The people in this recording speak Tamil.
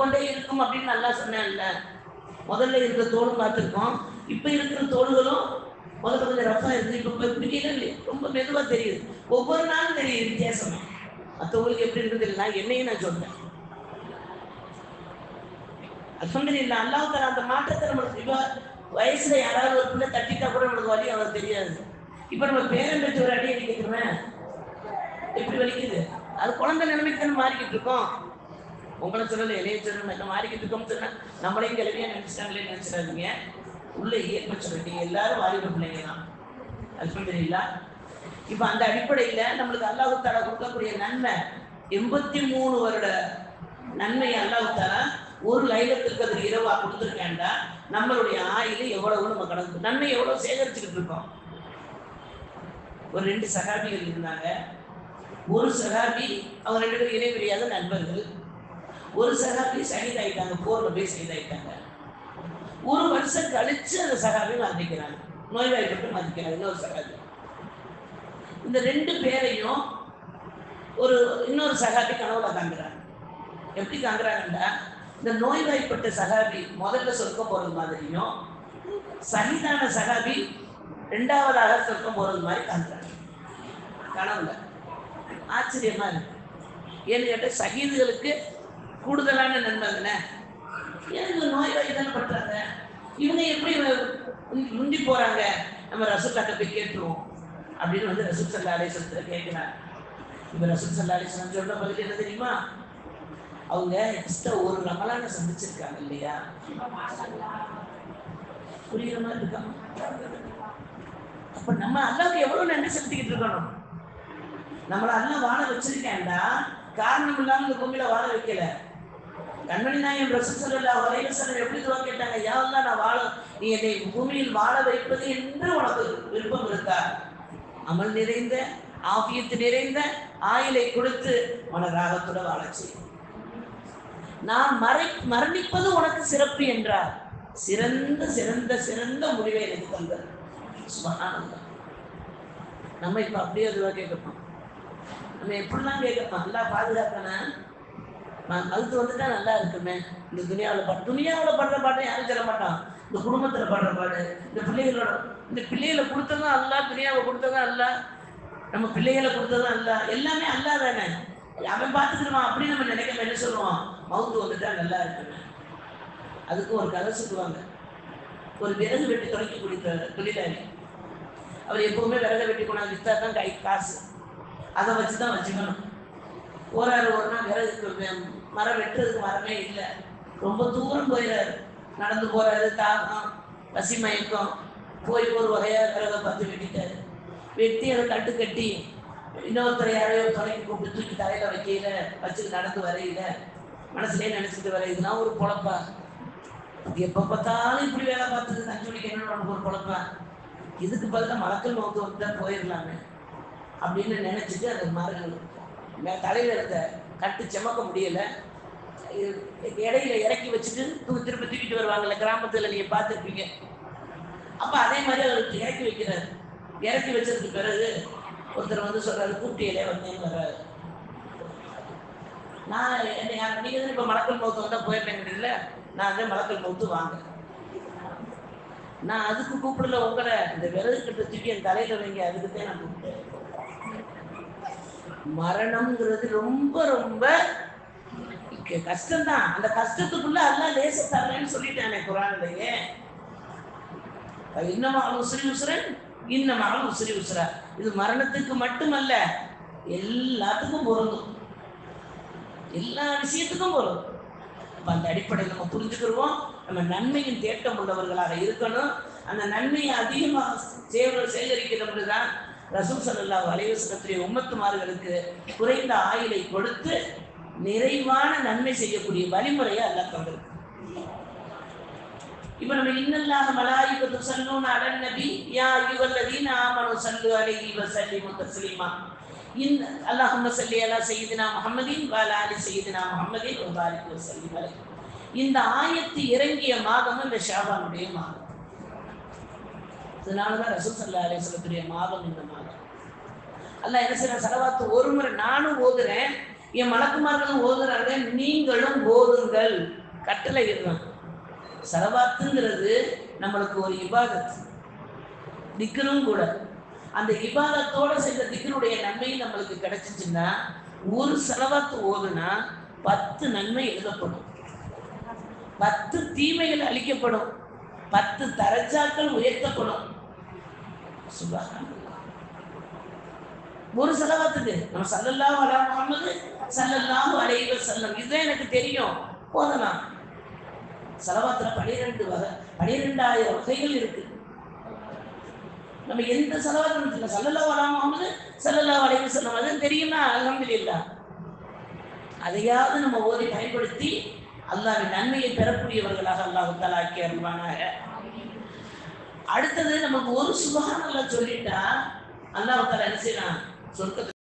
கொண்டே இருக்கும் அப்படின்னு நல்லா சொன்னேன்ல. முதல்ல இருக்கிற தோலும் பார்த்துருக்கோம். இப்போ இருக்கிற தோள்களும் முதல்ல கொஞ்சம் ரஃபாக இருக்குது இப்போ பிடிக்கல இல்லையா ரொம்ப மெதுவாக தெரியுது. ஒவ்வொரு நாளும் தெரியுது வித்தியாசமா. மற்றவங்களுக்கு எப்படி இருக்குது இல்லை நான் என்னையும் நான் சொல்றேன். அல்ஹம்துலில்லாஹ் இல்லை. அல்லாவுக்கு அந்த மாற்றத்தை நம்மளுக்கு இப்போ வயசுல யாராவது ஒரு பிள்ளை தட்டிட்டா கூட நம்மளுக்கு வலி அவர் தெரியாது. இப்போ நம்ம பேரன் பெற்று ஒரு அடி அடிக்கிறோமே எப்படி வலிக்குது? அது குழந்தை நிலைமைக்கு தானே மாறிக்கிட்டு இருக்கோம். உங்களை சொல்லல இளைய சொல்லணும் என்ன மாறிக்கிட்டு இருக்கோம்னு சொன்னா நம்மளையும் கிளவியா நினைச்சிட்டாங்களே நினைச்சிடாதீங்க. உள்ள இயற்கை சொல்லிட்டீங்க எல்லாரும் வாலிப பிள்ளைங்க தான். அல்ஹம்துலில்லாஹ் இப்போ அந்த அடிப்படையில நம்மளுக்கு அல்லாஹு தாலா கொடுக்கக்கூடிய நன்மை எண்பத்தி மூணு வருட நன்மை அல்லாஹு தாலா ஒரு லைலத்துக்கு அது இரவா கொடுத்துருக்கேன்டா நம்மளுடைய ஆயுள் எவ்வளவு நம்ம கடந்து நன்மை எவ்வளவு சேகரிச்சுக்கிட்டு இருக்கோம். ஒரு ரெண்டு சகாபிகள் இருந்தாங்க. ஒரு சகாபி அவங்க ரெண்டு பேரும் இணைபிரியாத நண்பர்கள். ஒரு சகாபி சகிதாயிட்டாங்க போர்ல போய் சகிதாயிட்டாங்க. ஒரு வருஷம் கழிச்சு அந்த சகாபி மதிக்கிறாங்க நோய்வாய்ப்பட்டு மதிக்கிறாங்க இன்னொரு சகாபி. இந்த ரெண்டு பேரையும் ஒரு இன்னொரு சகாபி கனவுல தாங்குறாங்க. எப்படி காண்கிறாங்கன்னா இந்த நோய்வாய்ப்பட்ட சகாபி முதல்ல சொர்க்க போறது மாதிரியும் சகிதான சகாபி ரெண்டாவதாக சொர்க்கம் போறது மாதிரி காண்கிறாங்க கனவுல. ஆச்சரியமா இருக்கு. ஏன்னு கேட்டால் சகிதுகளுக்கு கூடுதலான நன்மை தானே? எனக்கு நோய்வாய் தானே பண்றாங்க இவங்க எப்படி முந்தி- போறாங்க? நம்ம ரசூல்லாட்ட போய் கேட்டுருவோம். அப்படின்னு வந்து ரசூல் சல்லா அலிஸ்வரத்துல கேட்கிறாங்க இப்போ ரசூல் சல்லா அலிஸ்வரம் சொல்ற பதில் என்ன தெரியுமா? அவங்க எக்ஸ்ட்ரா ஒரு ரமலான சந்திச்சிருக்காங்க இல்லையா? புரியுற மாதிரி இருக்கா? அப்ப நம்ம அல்லாவுக்கு எவ்வளவு நன்றி செலுத்திக்கிட்டு இருக்கணும்? நம்மள அல்ல வாழ வச்சிருக்கேன்டா. காரணம் இல்லாம இந்த பூமியில வாழ வைக்கல. கண்மணி நாயகம் ரசூல் ஸல்லல்லாஹு அலைஹி வஸல்லம் எப்படி துவா கேட்டாங்க யா நான் வாழ நீ என்னை பூமியில் வாழ வைப்பது என்று உனக்கு விருப்பம் இருக்கா அமல் நிறைந்த ஆபியத்து நிறைந்த ஆயிலை கொடுத்து மன ராகத்தோட வாழச் செய்யும். நான் மறை மரணிப்பது உனக்கு சிறப்பு என்றார். சிறந்த சிறந்த சிறந்த முடிவை எனக்கு தந்தார் சுபஹானல்லாஹ் நம்ம இப்ப அப்படியே அதுவா கேட்கணும் நம்ம எப்படிலாம் கேட்கப்போம்? நல்லா பாதுகாக்கணும். நான் வந்துட்டா நல்லா இருக்குமே. இந்த துணியாவில் பாட்டு துணியாவில் பாடுற பாட்டை யாரும் சொல்ல மாட்டான். இந்த குடும்பத்தில் பாடுற பாடு இந்த பிள்ளைகளோட இந்த பிள்ளைகளை கொடுத்ததும் அல்ல துணியாவை கொடுத்ததும் அல்ல நம்ம பிள்ளைகளை கொடுத்ததும் அல்ல எல்லாமே அல்லா தானே அவன் பார்த்துக்கிடுவான் அப்படின்னு நம்ம நினைக்க என்ன சொல்லுவான்? மவுத்து வந்துட்டா நல்லா இருக்குமே. அதுக்கு ஒரு கதை சொல்லுவாங்க. ஒரு விறகு வெட்டி துடைக்கக்கூடிய தொ- தொழிலாளி. அவர் எப்பவுமே விறகு வெட்டி கொண்டாந்து வித்தா தான் கை காசு. அதை வச்சு தான் வச்சுக்கணும். போறாரு ஒரு நாள் விறகு மரம் வெட்டுறதுக்கு மரமே இல்லை. ரொம்ப தூரம் போயிடாரு நடந்து போறாரு தாகம் பசி மயக்கம். போய் ஒரு வகையா விறகை பார்த்து வெட்டிட்டாரு. வெட்டி அதை கட்டு கட்டி இன்னொருத்தர் யாரையோ தொலைக்கு கூப்பிட்டு தூக்கி தலையில வைக்கையில வச்சுட்டு நடந்து வரையில மனசுலயே நினைச்சிட்டு வரையுதுன்னா ஒரு பொழப்பா. எப்ப பார்த்தாலும் இப்படி வேலை பார்த்துட்டு தஞ்சு என்ன உனக்கு ஒரு பொழப்பா? இதுக்கு பதிலாக மலக்கல் நோக்கு வந்து தான் போயிடலாமே அப்படின்னு நினைச்சிட்டு அந்த மரங்கள் மே- தலையில் இருந்த கட்டு செமக்க முடியலை. இது- இடையில இறக்கி வச்சுட்டு தூக்கி திருப்பி தூக்கிட்டு வருவாங்கல்ல கிராமத்தில் நீங்கள் பார்த்துருப்பீங்க. அப்போ அதே மாதிரி அவர் இறக்கி வைக்கிறார். இறக்கி வச்சதுக்கு பிறகு ஒருத்தர் வந்து சொல்கிறாரு கூட்டியிலே வந்தேன்னு வர்றாரு. நான் என்ன யார் நீங்க தான் இப்போ மலக்கல் மௌத்து வந்தால் போயிருப்பேங்கிறீங்கள நான் அதே மலக்கல் மௌத்து வாங்க நான் அதுக்கு கூப்பிடல உங்களை. இந்த விறகு கிட்ட தூக்கி என் தலையில் வைங்க அதுக்கு தான் நான் கூப்பிட்டேன். மரணம்ங்கிறது ரொம்ப ரொம்ப கஷ்டம்தான். அந்த கஷ்டத்துக்குள்ள அதெல்லாம் லேச தரேன்னு சொல்லிட்டானே குரான்லயே. இன்னமாலும் உசுரி உசுரன் இன்னமாலும் உசுரி உசுரா. இது மரணத்துக்கு மட்டுமல்ல எல்லாத்துக்கும் பொருந்தும். எல்லா விஷயத்துக்கும் பொருந்தும். அப்ப அந்த அடிப்படையில் நம்ம புரிஞ்சுக்கிடுவோம் நம்ம நன்மையின் தேட்டம் உள்ளவர்களாக இருக்கணும். அந்த நன்மையை அதிகமாக சேவ சேகரிக்கிற தான் ரசூல் சல்லா அலைஹி உம்மத்துமார்களுக்கு குறைந்த ஆயுளை கொடுத்து நிறைவான நன்மை செய்யக்கூடிய வழிமுறையை அல்லாஹ் தந்திருக்கு இப்ப நம்ம இன்னல்லாஹ மலாயிகத்து சல்லூன் அலன் நபி யா அய்யுஹல்லதீன ஆமனு சல்லு அலைஹி வஸல்லிமு தஸ்லீமா. இன் அல்லாஹும்ம சல்லி அலா சய்யிதினா முஹம்மதின் வ அலா ஆலி சய்யிதினா முஹம்மதின் வ பாரிக் வஸல்லிம் அலைஹி. இந்த ஆயத்து இறங்கிய மாதமும் இந்த ஷாபானுடைய மாதம். அதனாலதான் ரசூல் சல்லா அலிஸ்லத்துடைய மாதம் இந்த மாதம் அல்ல என்ன செய்யற செலவாத்து ஒரு முறை நானும் ஓதுறேன் என் மலக்குமார்களும் ஓதுறாங்க நீங்களும் ஓதுங்கள். கட்டளை இருந்தோம் செலவாத்துங்கிறது நம்மளுக்கு ஒரு இபாதத். திக்கரும் கூட. அந்த இபாதத்தோட செய்த திக்கருடைய நன்மை நம்மளுக்கு கிடைச்சிச்சுன்னா ஒரு செலவாத்து ஓதுனா பத்து நன்மை எழுதப்படும். பத்து தீமைகள் அளிக்கப்படும் பத்து தரச்சாக்கள் உயர்த்தப்படும். ஒரு செலவாத்துக்கு. நம்ம சல்லல்லாஹு அலா முஹம்மது சல்லல்லாஹு அலைஹி வஸல்லம். இதுதான் எனக்கு தெரியும். போதலாம் செலவாத்துல பனிரெண்டு வகை பனிரெண்டாயிரம் வகைகள் இருக்கு. நம்ம எந்த செலவாத்து சல்லல்லா சல்லல்லாஹு அலா சல்லல்லா சல்லல்லாஹு செல்லம் வஸல்லம். அது தெரியும்னா இல்லா அதையாவது நம்ம ஓதி பயன்படுத்தி அல்லாவின் நன்மையை பெறக்கூடியவர்களாக அல்லாஹு தஆலா அருள்வானாக. அடுத்தது நமக்கு ஒரு சுபஹானல்லாஹ் சொல்லிட்டா அல்லாஹ் என்ன செய்யலாம் சொர்க்கத்தை